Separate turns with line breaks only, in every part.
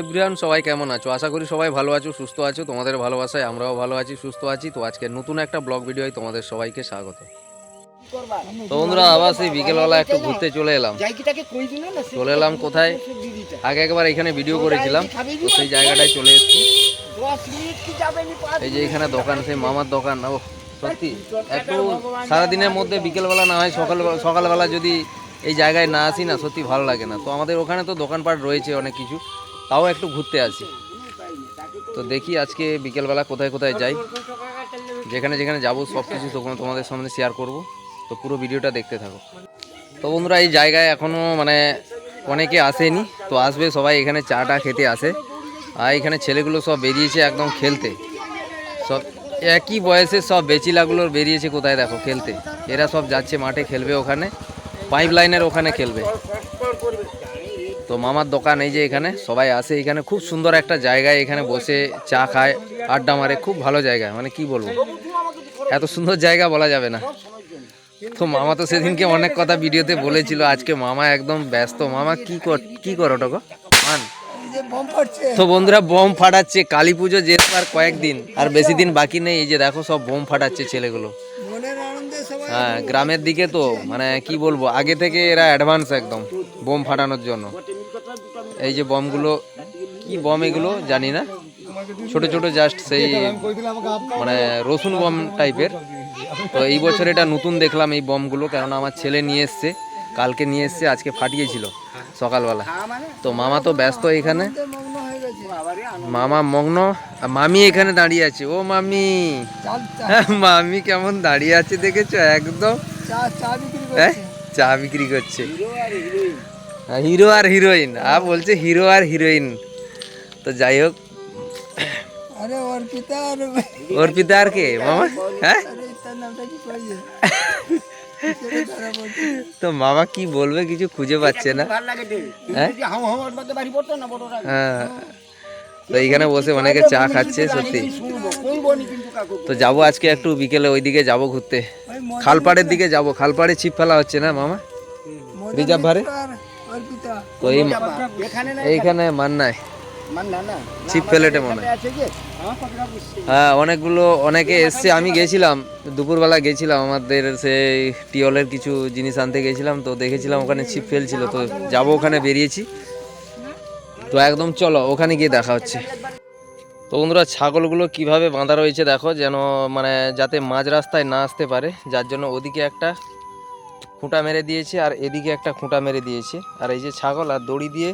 Everyone সবাই কেমন আছো? আশা করি সবাই ভালো আছো, সুস্থ আছো। তোমাদের ভালোবাসায় আমরাও ভালো আছি, সুস্থ আছি। তো আজকে নতুন একটা ব্লগ ভিডিও তোমাদের সবাইকে স্বাগত। তো বন্ধুরা, আবার সেই বিকেলবেলা একটু ঘুরতে চলে এলাম। চলে এলাম কোথায়? আগে একবার এখানে ভিডিও করেছিলাম, তো সেই জায়গাটায় চলে এসেছি। এই যে এখানে দোকান, সেই মামার দোকান, ও, সত্যি একটু সারাদিনের মধ্যে বিকেলবেলা না হয় সকাল, সকালবেলা যদি এই জায়গায় না আসি না, সত্যি ভালো লাগে না। তো আমাদের ওখানে তো দোকানপাট রয়েছে অনেক কিছু। তাও একটু ঘুরতে আসি। তো দেখি আজকে বিকেলবেলা কোথায় কোথায় যাই। যেখানে যেখানে যাব সব কিছু তোমাদের সামনে শেয়ার করব। তো পুরো ভিডিওটা দেখতে থাকো। তো বন্ধুরা, এই জায়গায় এখনও মানে অনেকে আসেনি। তো আসবে সবাই, এখানে চাটা খেতে আসে। আর এখানে ছেলেগুলো সব বেরিয়েছে একদম খেলতে। সব একই বয়সে সব বেচিলাগুলো বেরিয়েছে কোথায় দেখো খেলতে। এরা সব যাচ্ছে মাঠে খেলবে ওখানে। পাইপ লাইনের ওখানে খেলবে। তো মামার দোকান এই যে এখানে, সবাই আসে এখানে। খুব সুন্দর একটা জায়গায় এখানে বসে চা খায়, আড্ডা মারে, খুব ভালো জায়গা। মানে কি বলব? এত সুন্দর জায়গা বলা যাবে না। তো মামা তো সেদিনকে অনেক কথা ভিডিওতে বলেছিল, আজকে মামা একদম ব্যস্ত। মামা, কি কর, কি করো টকো মান? তো বন্ধুরা, বোম ফাটাচ্ছে, কালী পুজো যেতে আর কয়েকদিন, আর বেশি দিন বাকি নেই, এই যে দেখো সব বোম ফাটাচ্ছে ছেলেগুলো। হ্যাঁ গ্রামের দিকে তো মানে কি বলব, আগে থেকে এরা অ্যাডভান্স একদম বোম ফাটানোর জন্য। এই যে বমগুলো কি বম এগুলো জানি না। ছোট ছোট জাস্ট সেই মানে রসুন বম টাইপের তো এই বছর এটা নতুন দেখলাম এই বমগুলো কেননা আমার ছেলে নিয়ে এসছে কালকে নিয়ে এসছে আজকে ফাটিয়েছিল সকালবেলা। তো মামা তো ব্যস্ত এখানে। মামা মগ্ন মামি এখানে দাঁড়িয়ে আছে। ও মামি হ্যাঁ, মামি কেমন দাঁড়িয়ে আছে দেখেছ? একদম হ্যাঁ চা বিক্রি করছে। হ্যাঁ, হিরো আর হিরোইন। আ বলছে হিরো আর হিরোইন। তো যাই হোক।
আরে অর্পিতা আর
অর্পিতা আর কে? মামা? হ্যাঁ? তো মামা কি বলবে কিছু খুঁজে পাচ্ছে না। হ্যাঁ? হ্যাঁ। তো এইখানে বসে অনেকে চা খাচ্ছে সত্যি। তো যাব আজকে একটু বিকেলে ওইদিকে যাব ঘুরতে। খালপাড়ের দিকে যাব। খালপাড়ে ছিপ ফেলা হচ্ছে না মামা? রিজার্ভ ভারে তো এই এইখানে মান্নায় ছিপ ফেলেটে মনে হ্যাঁ। অনেকগুলো অনেকে এসছে। আমি গেছিলাম দুপুরবেলা গেছিলাম। আমাদের সেই টিওলের কিছু জিনিস আনতে গেছিলাম তো দেখেছিলাম ওখানে ছিপ ফেলছিল তো যাব ওখানে বেরিয়েছি। তো একদম চলো ওখানে গিয়ে দেখা হচ্ছে। তো বন্ধুরা ছাগলগুলো কীভাবে বাঁধা রয়েছে দেখো যেন মানে যাতে মাঝ রাস্তায় না আসতে পারে যার জন্য ওদিকে একটা খুঁটা মেরে দিয়েছে আর এদিকে একটা খুঁটা মেরে দিয়েছে। আর এই যে ছাগল আর দড়ি দিয়ে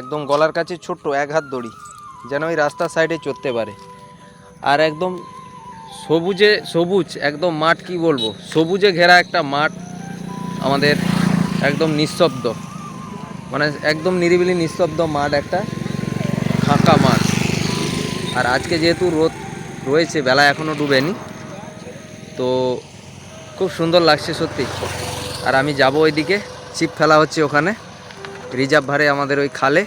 একদম গলার কাছে ছোট্ট এক হাত দড়ি, যেন ওই রাস্তার সাইডে চড়তে পারে। আর একদম সবুজে, সবুজ, একদম মাঠ কি বলব? সবুজে ঘেরা একটা মাঠ আমাদের একদম নিঃশব্দ। মানে একদম নিরিবিলি নিঃশব্দ মাঠ একটা ফাঁকা মাঠ। আর আজকে যেহেতু রোদ রয়েছে, বেলা এখনও ডুবেনি, তো খুব সুন্দর লাগছে সত্যি। আর আমি যাব ওইদিকে। ছিপ ফেলা হচ্ছে ওখানে। রিজার্ভ ভারে আমাদের ওই খালে।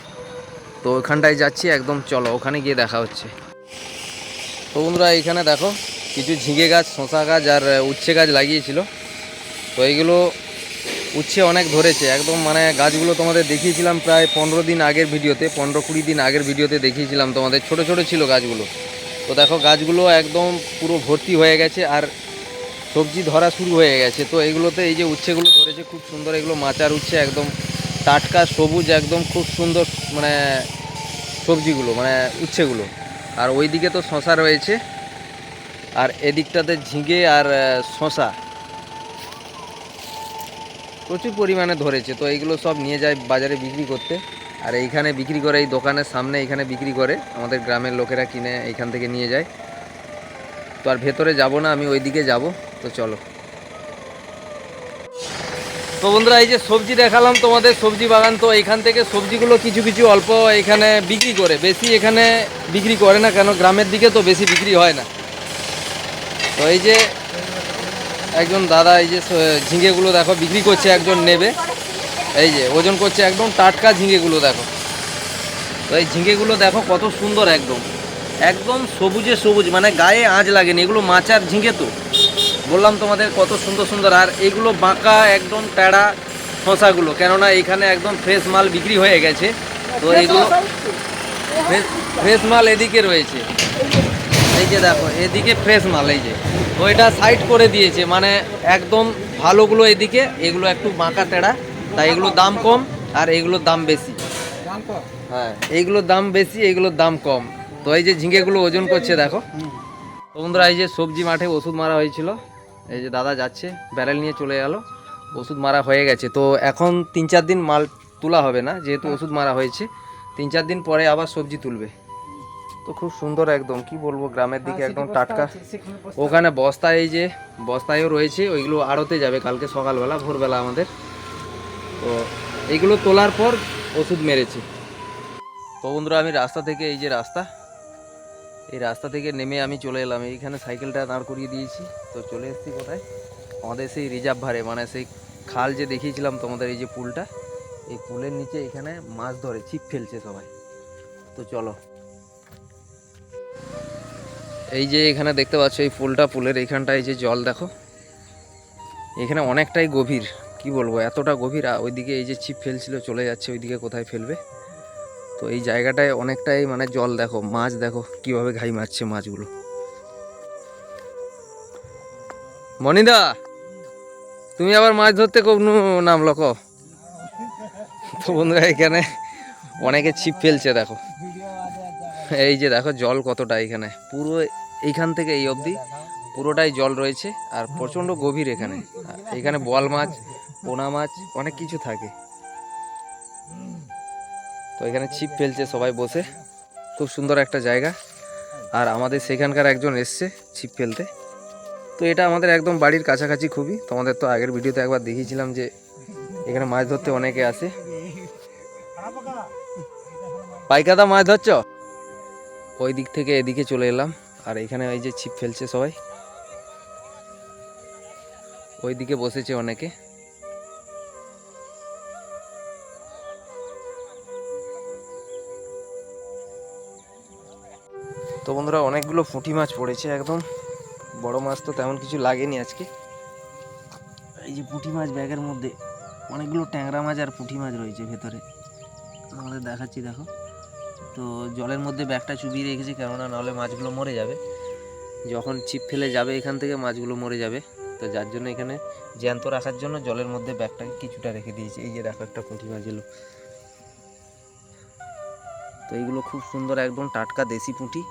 তো ওখানটায় যাচ্ছি, একদম চলো, ওখানে গিয়ে দেখা হচ্ছে। তো বন্ধুরা, এইখানে দেখো, কিছু ঝিঙে গাছ শশা গাছ আর উচ্ছে গাছ লাগিয়েছিল। তো এইগুলো উচ্ছে অনেক ধরেছে। একদম মানে গাছগুলো তোমাদের দেখিয়েছিলাম প্রায় পনেরো দিন আগের ভিডিওতে, পনেরো কুড়ি দিন আগের ভিডিওতে দেখিয়েছিলাম তোমাদের। ছোট ছোট ছিল গাছগুলো। তো দেখো, গাছগুলো একদম পুরো ভর্তি হয়ে গেছে। আর সবজি ধরা শুরু হয়ে গেছে। তো এগুলোতে এই যে উচ্ছেগুলো ধরেছে, খুব সুন্দর এগুলো মাচার উচ্ছে একদম টাটকা, সবুজ, একদম খুব সুন্দর মানে সবজিগুলো মানে উচ্ছেগুলো। আর ওই দিকে তো শশা রয়েছে। আর এদিকটাতে ঝিঙে আর শশা প্রচুর পরিমাণে ধরেছে। তো এইগুলো সব নিয়ে যায় বাজারে বিক্রি করতে। আর এইখানে বিক্রি করে, এই দোকানের সামনে এখানে বিক্রি করে। আমাদের গ্রামের লোকেরা কিনে এইখান থেকে নিয়ে যায়। তো আর ভেতরে যাব না, আমি ওই দিকে যাব। তো চলো। তো বন্ধুরা, এই যে সবজি দেখালাম তোমাদের, সবজি বাগান, তো এখান থেকে সবজিগুলো কিছু কিছু অল্প এখানে বিক্রি করে। বেশি এখানে বিক্রি করে না, কেন গ্রামের দিকে তো বেশি বিক্রি হয় না। তো এই যে একজন দাদা, এই যে ঝিঙেগুলো দেখো, বিক্রি করছে, একজন নেবে। এই যে ওজন করছে একদম টাটকা ঝিঙেগুলো দেখো। তো এই ঝিঙেগুলো দেখো কত সুন্দর একদম। একদম সবুজে সবুজ মানে গায়ে আঁচ লাগেনি, এগুলো মাচার ঝিঙে তো। বললাম তোমাদের কত সুন্দর সুন্দর আর এগুলো বাঁকা একদম ট্যাড়া শশাগুলো কেননা এখানে একদম ফ্রেশ মাল বিক্রি হয়ে গেছে। তো এগুলো ফ্রেশ মাল এদিকে রয়েছে। এই যে দেখো এদিকে ফ্রেশ মাল এই যে। তো এটা সাইড করে দিয়েছে মানে একদম ভালোগুলো এদিকে এগুলো একটু বাঁকা তেড়া তাই এগুলোর দাম কম আর এগুলোর দাম বেশি। হ্যাঁ এইগুলোর দাম বেশি এইগুলোর দাম কম। তো এই যে ঝিঙেগুলো ওজন করছে দেখো। তো বন্ধুরা এই যে সবজি মাঠে ওষুধ মারা হয়েছিল। এই যে দাদা যাচ্ছে ব্যারেল নিয়ে চলে গেল ওষুধ মারা হয়ে গেছে। তো এখন তিন চার দিন মাল তোলা হবে না যেহেতু ওষুধ মারা হয়েছে তিন চার দিন পরে আবার সবজি তুলবে। তো খুব সুন্দর একদম কি বলব গ্রামের দিকে একদম টাটকা। ওখানে বস্তা এই যে বস্তায়ও রয়েছে ওইগুলো আড়তে যাবে কালকে সকালবেলা ভোরবেলা আমাদের। তো এইগুলো তোলার পর ওষুধ মেরেছে। তো বন্ধুরা আমি রাস্তা থেকে এই যে রাস্তা এই রাস্তা থেকে নেমে আমি চলে এলাম। এইখানে সাইকেলটা দাঁড় করিয়ে দিয়েছি। তো চলে এসেছি কোথায়? আমাদের সেই রিজার্ভ ভারে মানে সেই খাল যে দেখিয়েছিলাম তোমাদের এই যে পুলটা, এই পুলের নিচে এখানে মাছ ধরে, ছিপ ফেলছে সবাই। তো চলো। এই যে এখানে দেখতে পাচ্ছ, এই পুলটা, পুলের এইখানটায় যে জল, দেখো। এখানে অনেকটাই গভীর। কি বলব, এতটা গভীর ওইদিকে এই যে ছিপ ফেলছিল, চলে যাচ্ছে, ওইদিকে কোথায় ফেলবে? তো এই জায়গাটায় অনেকটাই মানে জল দেখো, মাছ দেখো, কীভাবে ঘাই মারছে মাছগুলো। মনিদা, তুমি আবার মাছ ধরতে কোন নামলো ক? তো বন্ধুরা, এখানে অনেকে ছিপ ফেলছে, দেখো। এই যে দেখো, জল কতটা এখানে। পুরো এইখান থেকে এই অবধি পুরোটাই জল রয়েছে, আর প্রচণ্ড গভীর এখানে। এখানে বোয়াল মাছ, পোনা মাছ, অনেক কিছু থাকে। তো এখানে ছিপ ফেলছে সবাই বসে। খুব সুন্দর একটা জায়গা। আর আমাদের সেখানকার একজন এসছে ছিপ ফেলতে। তো এটা আমাদের একদম বাড়ির কাছাকাছি খুবই। তোমাদের তো আগের ভিডিওতে একবার দেখিয়েছিলাম যে এখানে মাছ ধরতে অনেকে আসে। পাইকাদা মাছ ধরছ? ওই দিক থেকে এদিকে চলে এলাম। আর এখানে ওই যে ছিপ ফেলছে সবাই। ওই দিকে বসেছে অনেকে। তো বন্ধুরা অনেকগুলো পুঁটি মাছ পড়েছে একদম। বড় মাছ তো তেমন কিছু লাগেনি আজকে। এই যে পুঁটি মাছ ব্যাগের মধ্যে, অনেকগুলো ট্যাংরা মাছ আর পুঁটি মাছ রয়েছে ভেতরে। আমাদের দেখাচ্ছি, দেখো। তো জলের মধ্যে ব্যাগটা চুবিয়ে রেখেছি, কেননা নাহলে মাছগুলো মরে যাবে। যখন ছিপ ফেলে যাবে এখান থেকে, মাছগুলো মরে যাবে। তো যার জন্য এখানে জ্যান্ত রাখার জন্য জলের মধ্যে ব্যাগটাকে কিছুটা রেখে দিয়েছি। এই যে দেখো একটা পুঁটি মাছ এলো। তো এইগুলো খুব সুন্দর, একদম টাটকা দেশি পুঁটি।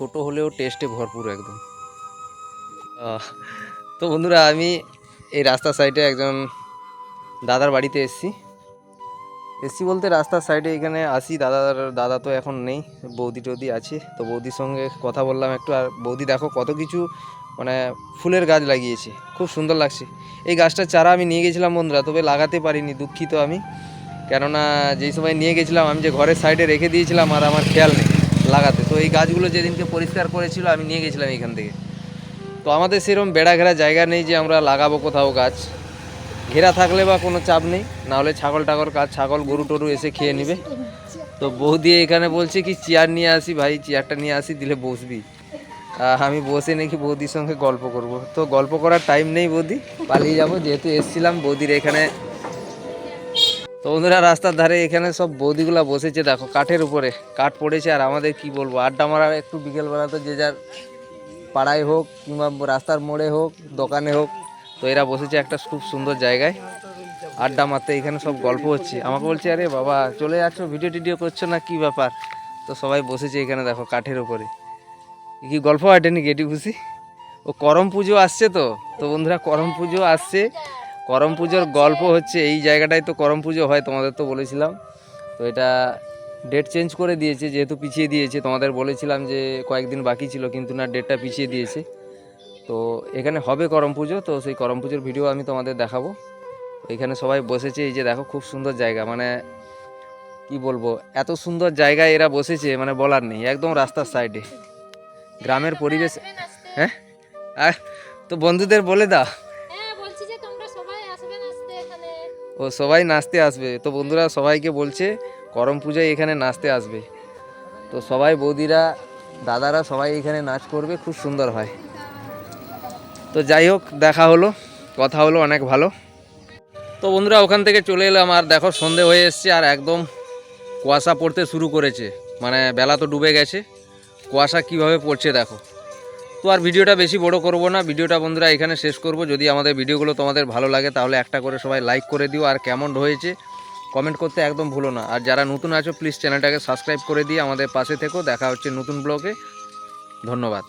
ছোট হলেও টেস্টে ভরপুর একদম। তো বন্ধুরা, আমি এই রাস্তার সাইডে একজন দাদার বাড়িতে এসেছি। এসছি বলতে রাস্তার সাইডে এখানে আসি দাদার, দাদা তো এখন নেই, বৌদি টৌদি আছে। তো বৌদির সঙ্গে কথা বললাম একটু, আর বৌদি দেখো কত কিছু মানে ফুলের গাছ লাগিয়েছে, খুব সুন্দর লাগছে। এই গাছটার চারা আমি নিয়ে গেছিলাম বন্ধুরা, তবে লাগাতে পারিনি, দুঃখিত আমি। কেননা যেই সময় নিয়ে গেছিলাম, আমি যে ঘরের সাইডে রেখে দিয়েছিলাম, আর আমার খেয়াল নেই। লাগাতে। তো এই গাছগুলো যেদিনকে পরিষ্কার করেছিল, আমি নিয়ে গেছিলাম এখান থেকে। তো আমাদের সেরকম বেড়া ঘেরা জায়গা নেই যে আমরা লাগাবো কোথাও গাছ। ঘেরা থাকলে বা কোনো চাপ নেই নাহলে ছাগল টাগল কাজ, ছাগল, গরু টরু এসে খেয়ে নেবে। তো বৌদি এখানে বলছে কি, চেয়ার নিয়ে আসি ভাই, চেয়ারটা নিয়ে আসি, দিলে বসবি। আমি বসে নাকি বৌদির সঙ্গে গল্প করব। তো গল্প করার টাইম নেই বৌদি, পালিয়ে যাব। যেহেতু এসছিলাম, বৌদির এখানে তো বন্ধুরা, রাস্তার ধারে এখানে সব বৌদিগুলা বসেছে, দেখো, কাঠের উপরে। কাঠ পড়েছে, আর আমাদের কি বলব? আড্ডা মারার একটু বিকেলবেলা তো যে যার পাড়ায় হোক কিংবা রাস্তার মোড়ে হোক, দোকানে হোক, তো এরা বসেছে একটা খুব সুন্দর জায়গায়। আড্ডা মারতে, এখানে সব গল্প হচ্ছে। আমাকে বলছে, আরে বাবা, চলে যাচ্ছ? ভিডিও টিডিও করছ না? কি ব্যাপার? তো সবাই বসেছে এখানে, দেখো, কাঠের উপরে। কি গল্প হাটেনি গেটি খুশি? ও করম পুজো আসছে তো? তো বন্ধুরা, করম পুজো আসছে। করম পুজোর গল্প হচ্ছে, এই জায়গাটায় তো করম পুজো হয়, তোমাদের তো বলেছিলাম। তো এটা ডেট চেঞ্জ করে দিয়েছে, যেহেতু পিছিয়ে দিয়েছে, তোমাদের বলেছিলাম যে কয়েকদিন বাকি ছিল, কিন্তু না ডেটটা পিছিয়ে দিয়েছে। তো এখানে হবে করম পুজো, তো সেই করম পুজোর ভিডিও আমি তোমাদের দেখাবো। এখানে সবাই বসেছে, এই যে দেখো, খুব সুন্দর জায়গা মানে কি বলব, এত সুন্দর জায়গায় এরা বসেছে মানে বলার নেই, একদম রাস্তার সাইডে গ্রামের পরিবেশ হ্যাঁ? তো বন্ধুদের বলে দাও। ও সবাই নাচতে আসবে। তো বন্ধুরা সবাইকে বলছে, করম পূজায় এখানে নাচতে আসবে। তো সবাই বৌদিরা, দাদারা সবাই এখানে নাচ করবে, খুব সুন্দর হয়। তো যাই হোক, দেখা হলো, কথা হলো অনেক ভালো। তো বন্ধুরা ওখান থেকে চলে এলাম, আর দেখো সন্ধে হয়ে এসছে, আর একদম কুয়াশা পড়তে শুরু করেছে। মানে বেলা তো ডুবে গেছে, কুয়াশা কীভাবে পড়ছে দেখো। তো আর ভিডিওটা বেশি বড় করব না, ভিডিওটা বন্ধুরা এখানে শেষ করব। যদি আমাদের ভিডিওগুলো তোমাদের ভালো লাগে, তাহলে একটা করে সবাই লাইক করে দিও। আর কেমন হয়েছে কমেন্ট করতে একদম ভুলো না। আর যারা নতুন আছো প্লিজ চ্যানেলটাকে সাবস্ক্রাইব করে দিয়ে আমাদের পাশে থেকো। দেখা হচ্ছে নতুন ব্লগে ধন্যবাদ।